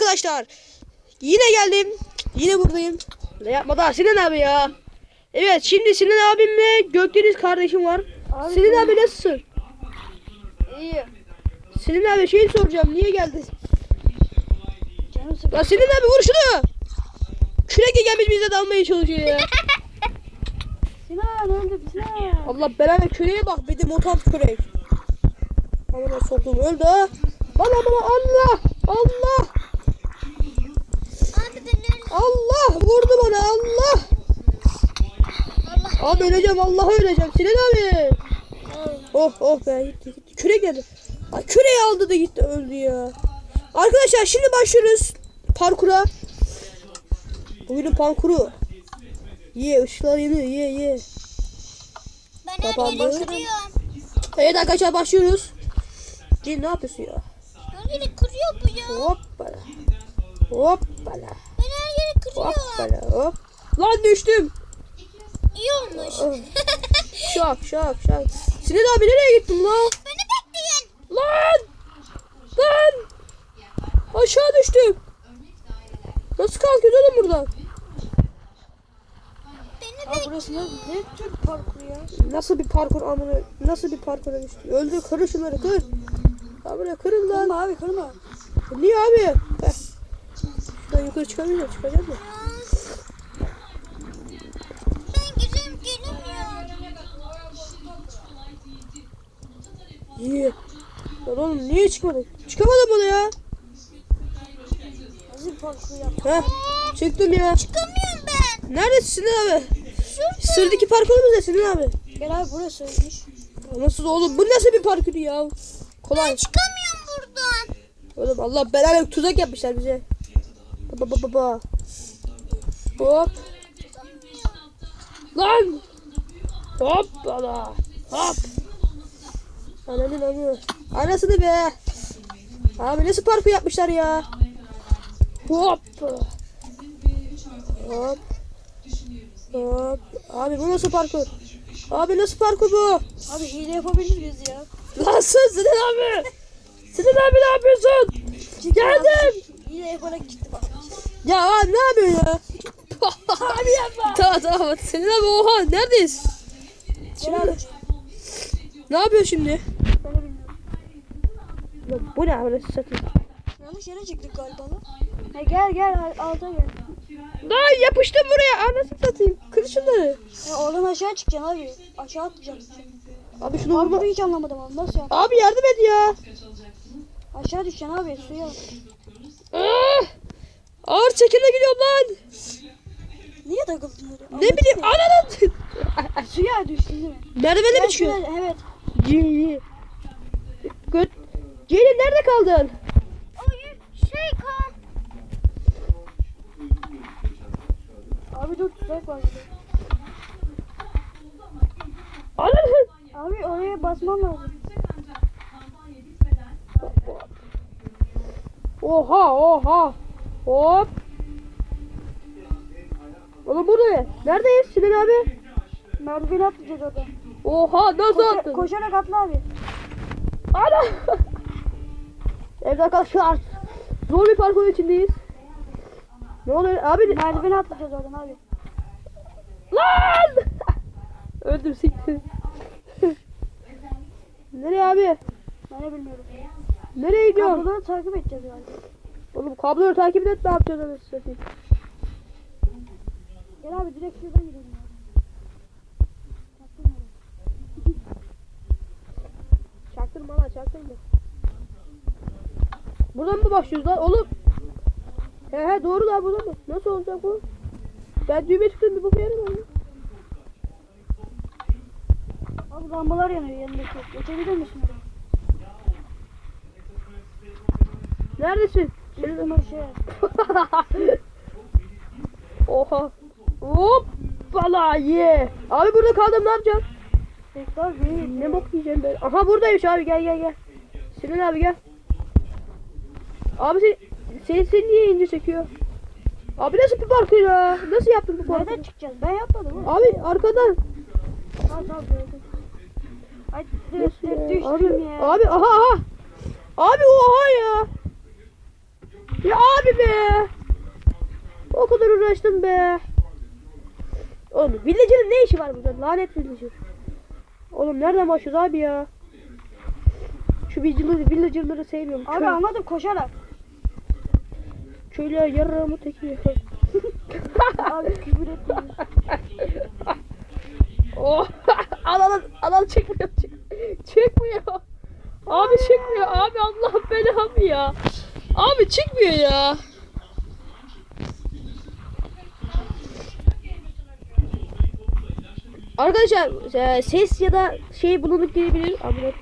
arkadaşlar. Yine geldim. Yine buradayım. Ne yapmadı Sinan abi ya. Evet şimdi Sinan abimle Gökdeniz kardeşim var. Abi, Sinan abi nasılsın? İyi. Sinan abi şey soracağım. Niye geldin? Ya Sinan abi vur şunu. Kürekle gelmiş bize dalmaya çalışıyor ya. Sinan öldü Sinan. Allah belanı küreğe bak bir de mutant kürek. Amına soktum öldü. Bana bana Allah Allah Allah vurdu bana Allah. Allah Abi öleceğim Allah öleceğim Sinan abi. Oh oh be gitti gitti. Kürek geldi. Ay küreği aldı da gitti öldü ya. Arkadaşlar şimdi başlıyoruz parkura. Bugünün parkuru. Ye ışıklar yanıyor ye ye. ben her yeri kırıyorum. Evet arkadaşlar başlıyoruz. Cin ne yapıyorsun ya? Her yeri kırıyor bu ya. Hoppala. Hoppala. Hoppala hop. Lan düştüm. İyi olmuş. Şak şak şak. Sinan abi nereye gittin lan? Beni bekleyin. Lan! Lan! Aşağı düştüm. Nasıl kalkıyoruz oğlum buradan? Beni Abi bekleyin. burası ne, ne tür parkur ya? Nasıl bir parkur amına? Nasıl bir parkura düştü? Öldü kırın şunları kır. Buraya kırın lan. Kırma abi kırma. Niye abi? Heh. Şuradan yukarı çıkamıyorum. Çıkacağım mı? Ben gireyim gelemiyorum. İyi. Lan oğlum niye çıkmadın? Çıkamadım bunu ya. Bir parkur ya? Heh. Çıktım ya. Çıkamıyorum ben. Neredesin abi? Sıradaki parkurumuz ne Sinan abi? Gel abi burası ölmüş. Nasıl oğlum? Bu nasıl bir parkur ya? Kolay. Çıkamıyorum buradan. Oğlum Allah belanı tuzak yapmışlar bize. Baba baba baba. Hop. Lan. Hop bana. Hop. Ananın amı. Anasını be. Abi nasıl parkur yapmışlar ya? Hop. Hop. Hop. Abi bu nasıl parkur? Abi nasıl parkur bu? Abi hile yapabilir miyiz ya? Lan sen Sinan abi. Sinan abi ne yapıyorsun? Geldim. Hile yaparak gitti bak. Ya abi ne yapıyorsun ya? abi yapma. Tamam tamam. Senin abi oha neredeyiz? Gel abi. Ne yapıyor şimdi? De. Lan bu ne abi satayım. Yanlış yere çıktık galiba lan. Ha, gel gel al- alta gel. Lan yapıştım buraya anasını satayım. Kır şunları. Ya oradan aşağı çıkacaksın abi. Aşağı atlayacaksın. Abi şunu vurma. Parkuru hiç anlamadım abi. Nasıl ya? Abi yardım et ya. Aşağı düşeceksin abi suya. Ah! Ağır çekimle gidiyorum lan. Niye takıldın oraya? Ne bileyim ananın. Suya düştün değil mi? Merdivene mi çıkıyor? Evet. İyi. Göt. Gelin nerede kaldın? Oyun şey kan. Abi dur tuzak var. Ananın. Abi oraya basman lazım. Oha oha. Hop. Oğlum burada ne? Neredeyiz Sinan abi? Merdiveni atlayacağız orada. Oha nasıl Koşa- attın? koşarak atla abi. Ana! evet arkadaşlar. Zor bir parkur içindeyiz. Ne oluyor abi? Merdiveni atlayacağız oradan abi. Lan! Öldüm siktir. Nereye abi? Ben de bilmiyorum. Nereye gidiyorsun? Kabloları takip edeceğiz galiba. Oğlum kabloları takip et ne yapacağız anasını satayım. Gel abi direkt şuradan gidelim. Çaktırma lan çaktırma. Buradan mı başlıyoruz lan oğlum? He he doğru lan buradan mı? Nasıl olacak bu? Ben düğmeye tıkladım bir bakıyorum abi. Abi lambalar yanıyor yanındaki. Geçebilir misin oraya? Neredesin? Şuradan aşağıya. Oha. Hop. Bala ye. Abi burada kaldım ne yapacağım? Bekle abi. Ne? Ne bok yiyeceğim ben? Aha buradaymış abi gel gel gel. Sinan abi gel. Abi sen, seni, seni niye ince çekiyor? Abi nasıl bir parkur ya? Nasıl yaptın bu Nereden parkuru? çıkacağız? Ben yapmadım. Abi arkadan. Tamam tamam gördüm. Ay düştüm Abi, ya. abi aha aha. Abi oha ya. Ya abi be. O kadar uğraştım be. Oğlum villager'ın ne işi var burada? Lanet villager. Oğlum nereden başlıyoruz abi ya? Şu villager'ları, villager'ları sevmiyorum. Abi Köy, anladım koşarak. köylüler yarrağımı tekiyor. Abi küfür etmeyin. oh, al al al al çekmiyor. Çek, çekmiyor. Abi çekmiyor. Abi Allah belamı ya. Abi çıkmıyor ya. Arkadaşlar e, ses ya da şey bulunuk gelebilir. Amına.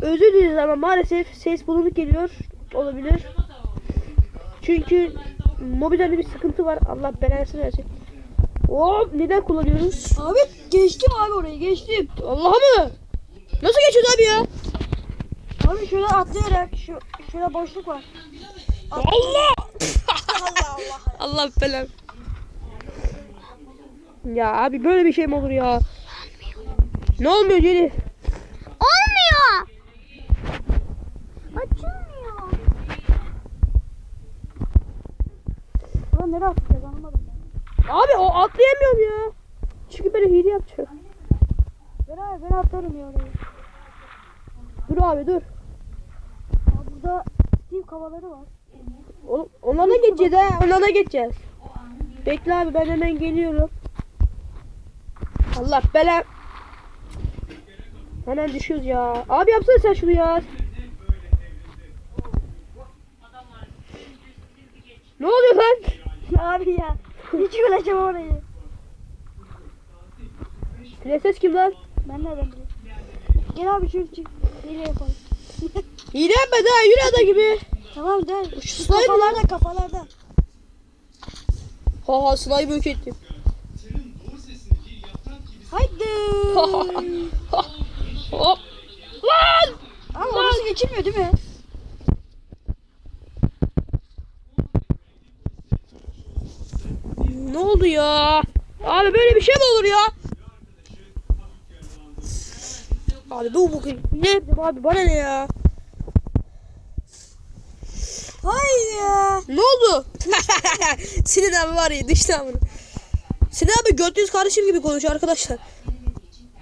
Özür dileriz ama maalesef ses bulunuk geliyor. Olabilir. Çünkü mobilde bir sıkıntı var. Allah belasını versin. Hop neden kullanıyoruz? Abi geçtim abi orayı geçtim. Allah'a mı? Nasıl geçiyoruz abi ya? Abi şöyle atlayarak şu şurada boşluk var. Allah! Allah Allah. Allah belanı. Ya abi böyle bir şey mi olur ya? Ne olmuyor Celil? Olmuyor. Açılmıyor. Ulan nereye atlayacağız anlamadım ben. Abi o atlayamıyorum ya. Çünkü böyle hile yapacağım. Ben abi ben atlarım ya orayı. Dur abi dur. Burada Steve kavaları var. Oğlum ona da geçeceğiz ha. Ona da geçeceğiz. Bekle abi ben hemen geliyorum. Allah bela. Hemen düşüyoruz ya. Abi yapsana sen şunu ya. Ne oluyor lan? abi ya. Hiç güleşem orayı. Prenses kim lan? Ben nereden bileyim? Gel abi şöyle çık. Hile yapalım. Yapma daha yürü ada gibi. Tamam gel. Şu lan? kafalarda kafalarda. Ha ha slime yok ettim. Haydi. Hop. Lan! Ama orası geçilmiyor değil mi? Ne oldu ya? Abi böyle bir şey mi olur ya? Abi bu bugün ne abi bana ne ya? Hayır ya. Ne oldu? Sinan abi var ya dışta bunu. Sinan abi gördüğünüz kardeşim gibi konuşuyor arkadaşlar.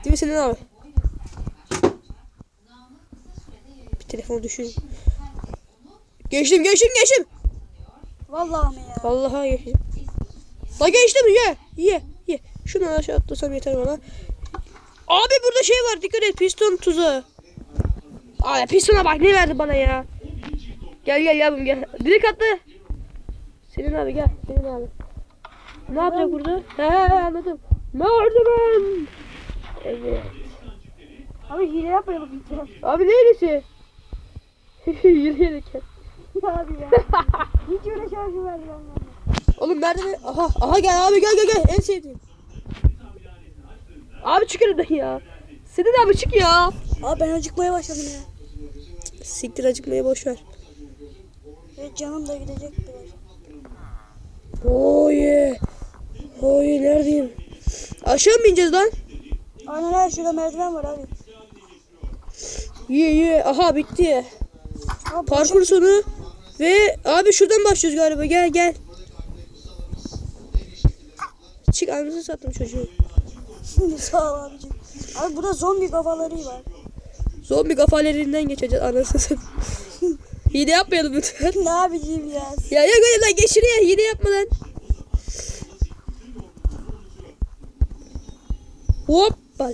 Değil mi Sinan abi? Bir telefon düşün. Geçtim geçtim geçtim. Vallahi mi ya? Vallahi geçtim. La geçtim ye ye ye. Şunu aşağı atlasam yeter bana. Abi burada şey var dikkat et piston tuzu. Abi pistona bak ne verdi bana ya. Gel gel yavrum gel. Direkt attı. Senin abi gel. Senin abi. Ne yapacak burada? He anladım. Merdiven. Evet. Abi hile yapmayalım lütfen. Abi neresi? Yürüyerek abi ya. Hiç uğraşamam şu merdivenlerle. Oğlum merdiven. Aha aha gel abi gel gel gel. En sevdiğim. Abi çık önümden ya. Senin abi çık ya. Abi ben acıkmaya başladım ya. Siktir acıkmayı boş ver. Ve canım da gidecek biraz. Oh yeah neredeyim? Aşağı mı ineceğiz lan? Aynen şurada merdiven var abi. Ye ye. Aha bitti. Abi Parkur sonu. Ve abi şuradan başlıyoruz galiba. Gel gel. Çık anasını sattım çocuğu. boşa- Sağ ol abicim. Abi burada zombi kafaları var. Zombi kafalerinden geçeceğiz anasını satayım. Hile yapmayalım lütfen. ne abicim ya? Ya ya böyle lan geç şuraya hile yapma lan. Hoppala.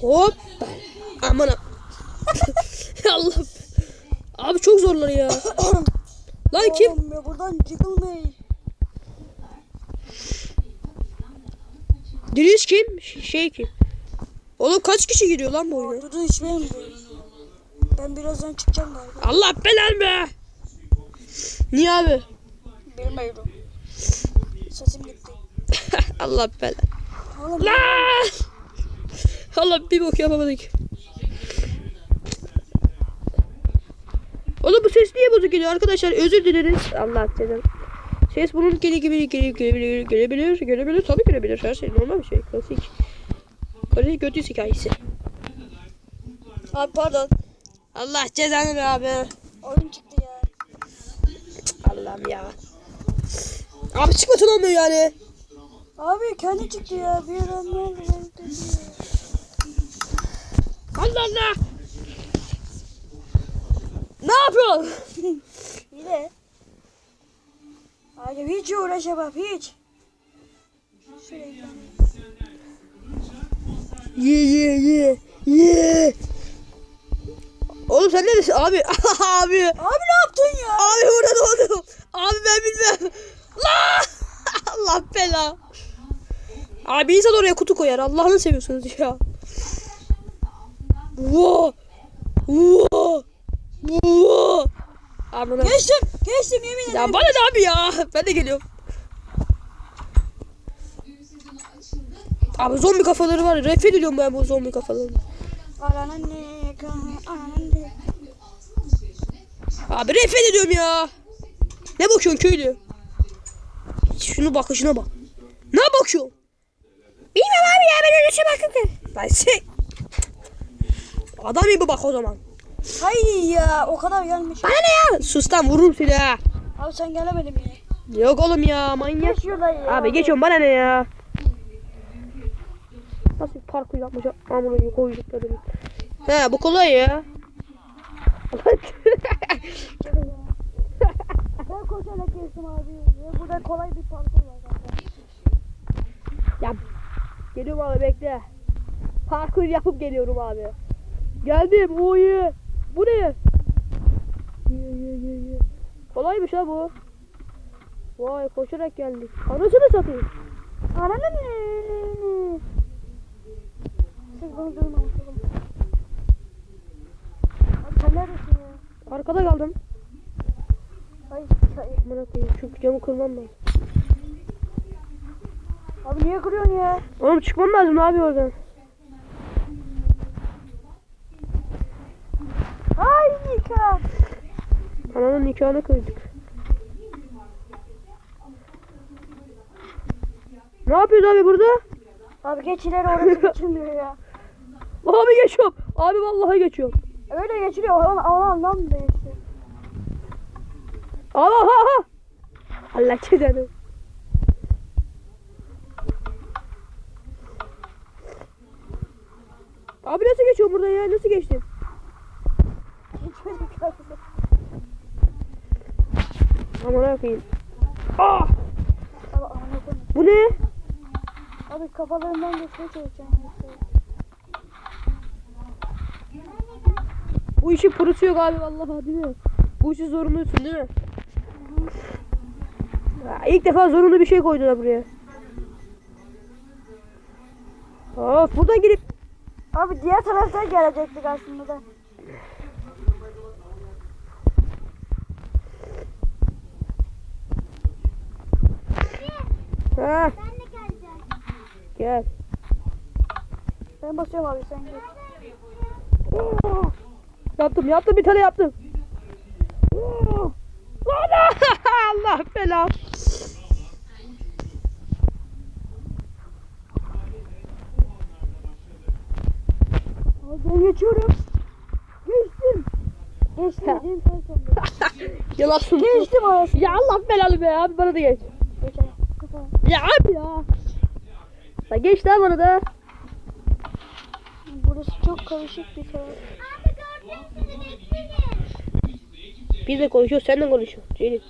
Hoppala. Aman Allah. Abi çok zorlar ya. lan kim? Ya buradan çıkılmayın. Diriz kim? Şey kim? Oğlum kaç kişi giriyor lan bu oyuna? Hiç beğenmiyorum. Ben birazdan çıkacağım galiba. Allah belan be. Niye abi? Bilmiyorum. Sesim gitti. Allah belan. Oğlum Lan! Allah bir bok yapamadık. Oğlum bu ses niye bozuk geliyor arkadaşlar özür dileriz. Allah canım. Ses bunun geri gibi geri gelebilir, gelebilir, gelebilir, tabii gelebilir. Her şey normal bir şey. Klasik. Klasik götü hikayesi. Abi pardon. Allah cezanı be abi. Oyun çıktı ya. Allah'ım ya. Abi çıkmasın olmuyor yani. Abi kendi çıktı ya. Bir an ne oldu? Allah Allah. Ne yapıyorsun? Yine. Abi hiç uğraşamam hiç. Şuraya ye ye ye. Abi? abi. Abi ne yaptın ya? Abi burada doğdum. Abi ben bilmem. La! Allah bela. Abi insan oraya kutu koyar. Allah'ını seviyorsunuz ya. Wow. Wow. Wow. Amına. Geçtim. Geçtim yemin ederim. Ya bana ne abi ya? Ben de geliyorum. Abi zombi kafaları var. ya, Nefret ediyorum ben bu zombi kafalarını. Aranın ne? Abi nefret ediyorum ya. Ne bakıyorsun köylü? Şunu bakışına bak. Ne bakıyorsun? Bilmem abi ya ben öyle şey bakıyorum. Ben şey... Adam gibi bak o zaman. Hay ya o kadar gelmiş. Bana ne ya? Sus lan vururum seni ha. Abi sen gelemedin yine. Yok oğlum ya manyak. Geç ya. Abi geçiyorum bana ne ya? Nasıl parkur yapmış amına koyduklarım. He bu kolay ya. koşarak geçtim abi. Ve burada kolay bir parkur var zaten. ya geliyorum abi bekle. Parkur yapıp geliyorum abi. Geldim oyu. Bu ne? Kolaymış ha bu. Vay koşarak geldik. Anasını satayım. Aranın ne? Siz bunu duymamışsınız. Arkada kaldım. Ay, ay. Amına koyayım şu camı kırmam lazım. Abi niye kırıyorsun ya? Oğlum çıkmam lazım abi oradan. Ay Nika. Ananın nikahını kırdık. Ne yapıyoruz abi burada? Abi geç ileri orası geçilmiyor ya. Abi geçiyorum. Abi vallahi geçiyorum. Öyle geçiliyor. Alan alan lan Allah ha. Allah cezanı. Abi nasıl geçiyorum burada ya? Nasıl abi. Aman koyayım. Ah! Bu ne? Abi kafalarından geçmeye çalışacağım. Bu işin pırısı yok abi vallahi değil mi? Bu işi zorunlusun değil mi? İlk defa zorunlu bir şey koydular buraya. Of buradan girip Abi diğer taraftan gelecektik aslında da. ha Ben de geleceğim. gel. Ben basıyorum abi sen geç. Oh! Yaptım yaptım bir tane yaptım. Oh! Ana! Allah bela. Abi ben geçiyorum. Geçtim. Geçtim. Yalasın. Geçtim arası. Ya Allah belalı be abi bana da geç. Geçer. Ya abi ya. La geç lan bana da. Burası çok karışık bir taraf. Abi gördüm seni bekleyin. Biz de konuşuyoruz sen de konuşuyorsun. Ceylin.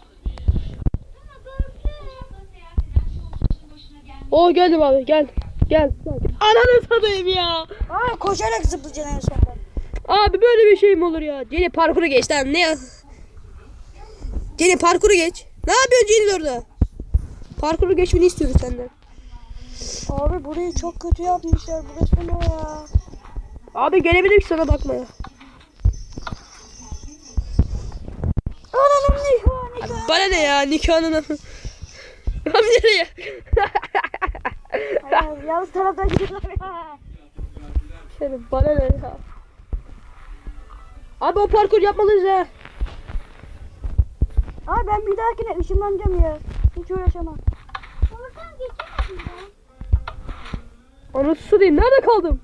Oh geldim abi gel. Gel. Ananı satayım ya. Aa koşarak zıplayacaksın en sonunda. Abi böyle bir şey mi olur ya? Celil parkuru geç lan ne ya? Celil parkuru geç. Ne yapıyorsun Celil orada? Parkuru geçmeni istiyoruz senden. Abi burayı çok kötü yapmışlar. Burası ne ya? Abi gelebilirim ki sana bakmaya. Ananım nikah Abi nikah. bana ne ya nikahının Abi nereye? Yalnız taraftan gidiyorlar ya. Senin bana ne ya? Abi o parkur yapmalıyız ha. Abi ben bir dahakine ışınlanacağım ya. Hiç uğraşamam. Oradan geçemedim ben. Anasını diyeyim nerede kaldım?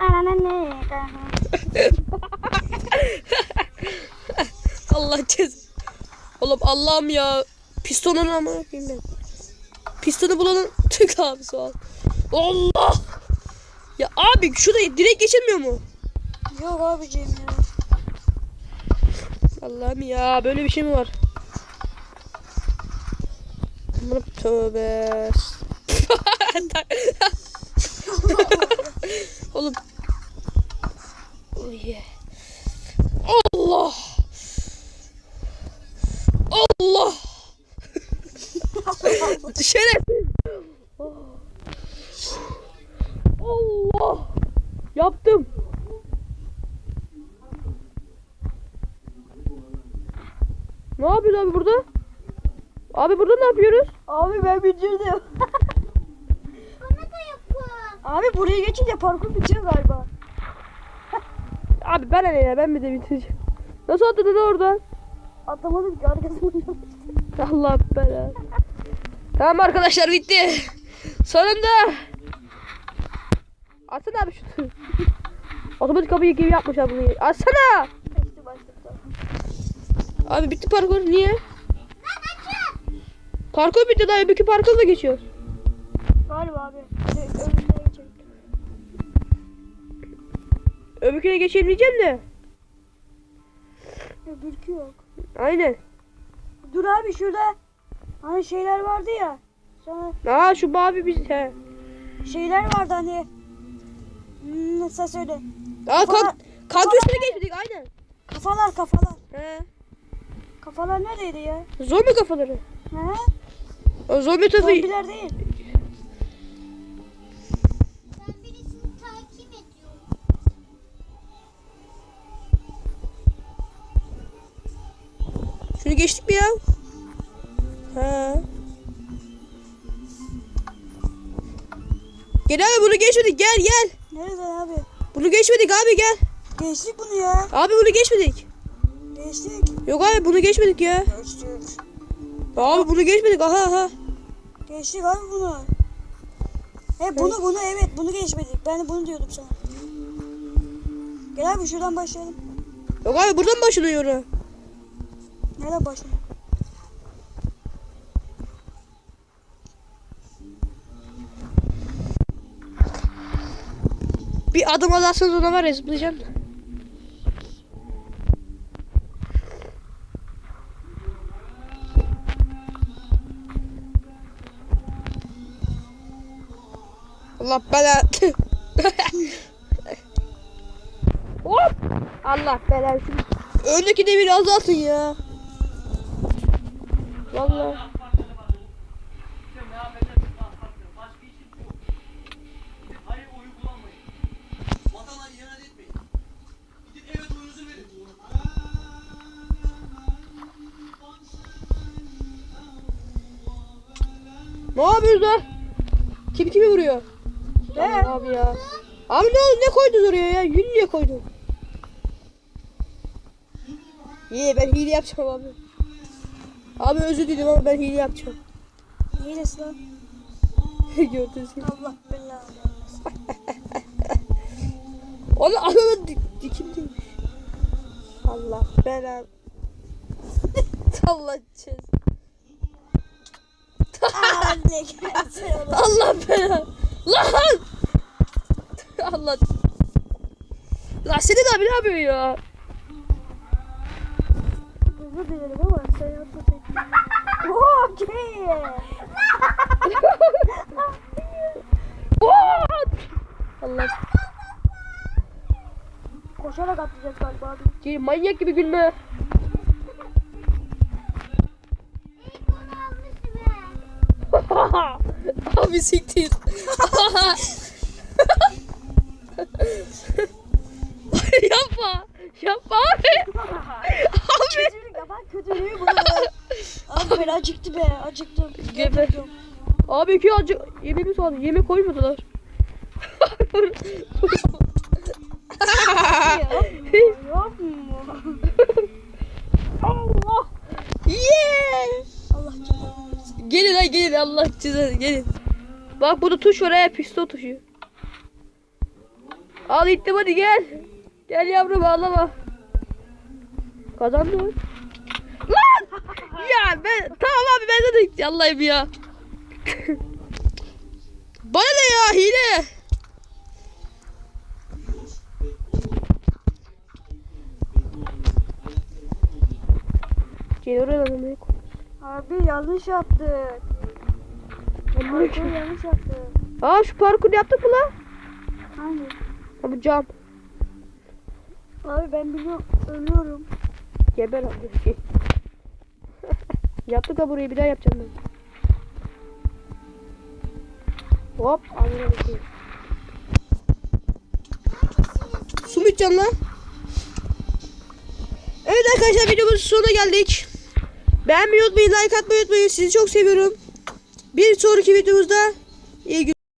Ananın nikahı. Allah cez. Oğlum Allah'ım ya. Pistonun ama yapayım ben. Pistonu bulanın tık abi soğan. Allah. Ya abi şurada direkt geçilmiyor mu? Yok abicim ya. Allah'ım ya böyle bir şey mi var? Tövbe. Oğlum. Oh yeah. Allah. Allah. Şerefsiz. Allah. Yaptım. Ne yapıyoruz abi burada? Abi burada ne yapıyoruz? Abi ben bitirdim. Bana da yapın. Abi buraya geçince parkur bitiyor galiba. Abi ben ne ya ben mi de bitireceğim. Nasıl atladın oradan? Atlamadım ki arkasından. Allah bela. Tamam arkadaşlar bitti. Sonunda. Atsana abi şunu. Otomatik kapıyı gibi yapmışlar bunu. Atsana. Abi bitti parkur. Niye? Parkur bitti daha öbürkü parkurla geçiyor. Galiba abi. Geçelim. Öbürküne geçeyim diyeceğim de. Öbürkü yok. Aynen. Dur abi şurada. Hani şeyler vardı ya. Sonra Aa şu mavi biz he. şeyler vardı hani. Hmm, Nasıl söyle. Aa Kafalar- kalk kaktüsüne geçmedik aynen. Kafalar kafalar. He. Kafalar neredeydi ya? Zombi kafaları. He? O zombi tabi. Zombiler değil. Ben birisini takip ediyorum. Şunu geçtik mi ya? Ha. Gel abi bunu geçmedik gel gel. Nereden abi? Bunu geçmedik abi gel. Geçtik bunu ya. Abi bunu geçmedik. Geçtik. Yok abi bunu geçmedik ya. Geçtik. Abi bunu geçmedik aha aha. Geçtik abi bunu. He bunu bunu evet bunu geçmedik. Ben de bunu diyordum sana. Gel abi şuradan başlayalım. Yok abi buradan başlıyor. Nereden başlayalım? Bir adım atarsanız ona var ya zıplayacağım. Allah bela. Hop. Allah bela. Öndeki demiri azaltın ya. Vallahi. Ne yapıyoruz lan? Kim kimi vuruyor? He? Abi ya. Abi ne oldu? Ne koydun oraya ya? Yün niye koydun? İyi ben hile yapacağım abi. Abi özür dilerim ama ben hile yapacağım. Neydesin lan? Gördünüz gibi. Allah belanı. Onu ananın dik dikim değilmiş. Allah belanı. Allah çez. Gelse oğlum. Allah belanı. Lan! Allah. Lan senin abi ne yapıyor ya? Özür dilerim ama sen yapmadın. Okey. What? Allah. Koşarak atlayacağız galiba abi. Ki manyak gibi gülme. Abi siktir. yapma. Yapma abi. abi. Kötülük yapan kötülüğü bunu. Abi ben acıktı be acıktım. Geber. Abi iki acı yemeğimiz vardı. Yemek koymadılar. Allah. Yeah. Allah. Gelin lan gelin Allah cezanı gelin. Bak burada tuş var ya piston tuşu. Al ittim hadi gel. Gel yavrum ağlama. Kazandı. Lan! ya ben tamam abi ben dedik. Yallayım ya. Bana ne ya hile. Gel oraya lan ne Abi yanlış yaptık. Parkur yanlış. Aa şu parkur yaptık mı lan? Hangi? Ha bu cam. Abi ben biliyorum. Ölüyorum. Geber abi. Yaptık ha burayı bir daha yapacağım ben. Hop anladım. Su mu içeceksin lan? Evet arkadaşlar videomuzun sonuna geldik. Beğenmeyi unutmayın, like atmayı unutmayın. Sizi çok seviyorum. Bir sonraki videomuzda iyi günler.